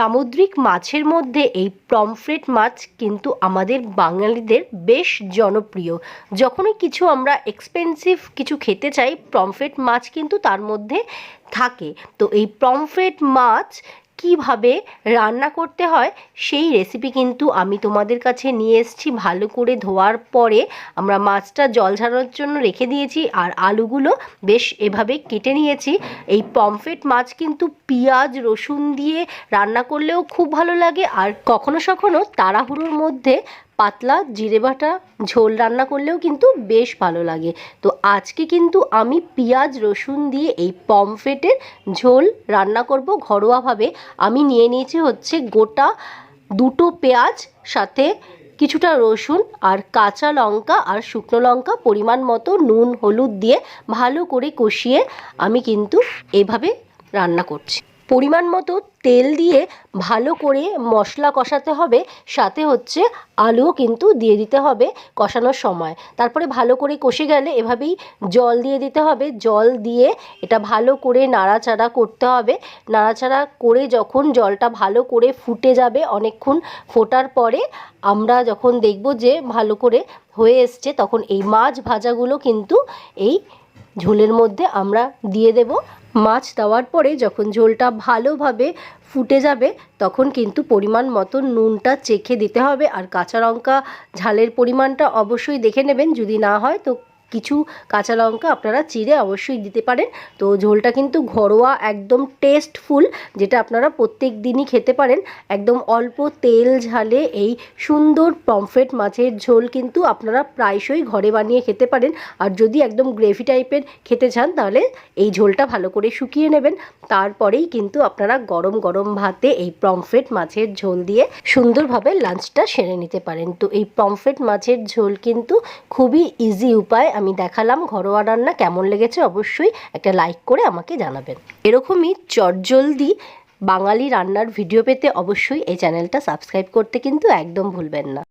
সামুদ্রিক মাছের মধ্যে এই পমফ্রেট মাছ কিন্তু আমাদের বাঙালিদের বেশ জনপ্রিয়। যখনই কিছু আমরা এক্সপেন্সিভ কিছু খেতে চাই, পমফ্রেট মাছ কিন্তু তার মধ্যে থাকে। তো এই পমফ্রেট মাছ কীভাবে রান্না করতে হয় সেই রেসিপি কিন্তু আমি তোমাদের কাছে নিয়ে এসেছি। ভালো করে ধোয়ার পরে আমরা মাছটা জল ছাড়ানোর জন্য রেখে দিয়েছি আর আলুগুলো বেশ এভাবে কেটে নিয়েছি। এই পমফ্রেট মাছ কিন্তু পেঁয়াজ, রসুন দিয়ে রান্না করলেও খুব ভালো লাগে আর কখনো সখনো তাড়াহুড়োর মধ্যে পাতলা জিরে বাটা, ঝোল রান্না করলেও কিন্তু বেশ ভালো লাগে। তো আজকে কিন্তু আমি পেঁয়াজ, রসুন দিয়ে এই পমফ্রেটের ঝোল রান্না করব ঘরোয়াভাবে। আমি নিয়ে নিয়েছি হচ্ছে গোটা দুটো পেঁয়াজ, সাথে কিছুটা রসুন আর কাঁচা লঙ্কা আর শুকনো লঙ্কা, পরিমাণ মতো নুন, হলুদ দিয়ে ভালো করে কষিয়ে আমি কিন্তু এভাবে রান্না করছি। পরিমাণ মতো তেল দিয়ে ভালো করে মশলা কষাতে হবে। সাথে হচ্ছে আলুও কিন্তু দিয়ে দিতে হবে কষানোর সময়। তারপরে ভালো করে কষে গেলে এভাবেই জল দিয়ে দিতে হবে। জল দিয়ে এটা ভালো করে নাড়াচাড়া করতে হবে। নাড়াচাড়া করে যখন জলটা ভালো করে ফুটে যাবে অনেকক্ষণ ফোটার পরে আমরা যখন দেখব যে ভালো করে হয়ে এসছে, তখন এই মাছ ভাজাগুলো কিন্তু এই ঝোলের মধ্যে আমরা দিয়ে দেব মাছ দেওয়ার পরে যখন ঝোলটা ভালোভাবে ফুটে যাবে, তখন কিন্তু পরিমাণ মতো নুনটা চেখে দিতে হবে। আর কাঁচা লঙ্কা ঝালের পরিমাণটা অবশ্যই দেখে নেবেন। যদি না হয়, তো কিছু কাঁচা লঙ্কা আপনারা চিড়ে অবশ্যই দিতে পারেন। তো ঝোলটা কিন্তু ঘরোয়া, একদম টেস্টফুল যেটা আপনারা প্রত্যেক দিনই খেতে পারেন। একদম অল্প তেল ঝালে এই সুন্দর পমফ্রেট মাছের ঝোল কিন্তু আপনারা প্রায়শই ঘরে বানিয়ে খেতে পারেন। আর যদি একদম গ্রেভি টাইপের খেতে চান, তাহলে এই ঝোলটা ভালো করে শুকিয়ে নেবেন। তারপরেই কিন্তু আপনারা গরম গরম ভাতে এই পমফ্রেট মাছের ঝোল দিয়ে সুন্দরভাবে লাঞ্চটা সেরে নিতে পারেন। তো এই পমফ্রেট মাছের ঝোল কিন্তু খুবই ইজি উপায়। আমি দেখালাম ঘরোয়া রান্না কেমন লেগেছে অবশ্যই একটা লাইক করে আমাকে জানাবেন। এরকমই চটজলদি বাঙালি রান্নার ভিডিও পেতে অবশ্যই এই চ্যানেলটা সাবস্ক্রাইব করতে কিন্তু একদম ভুলবেন না।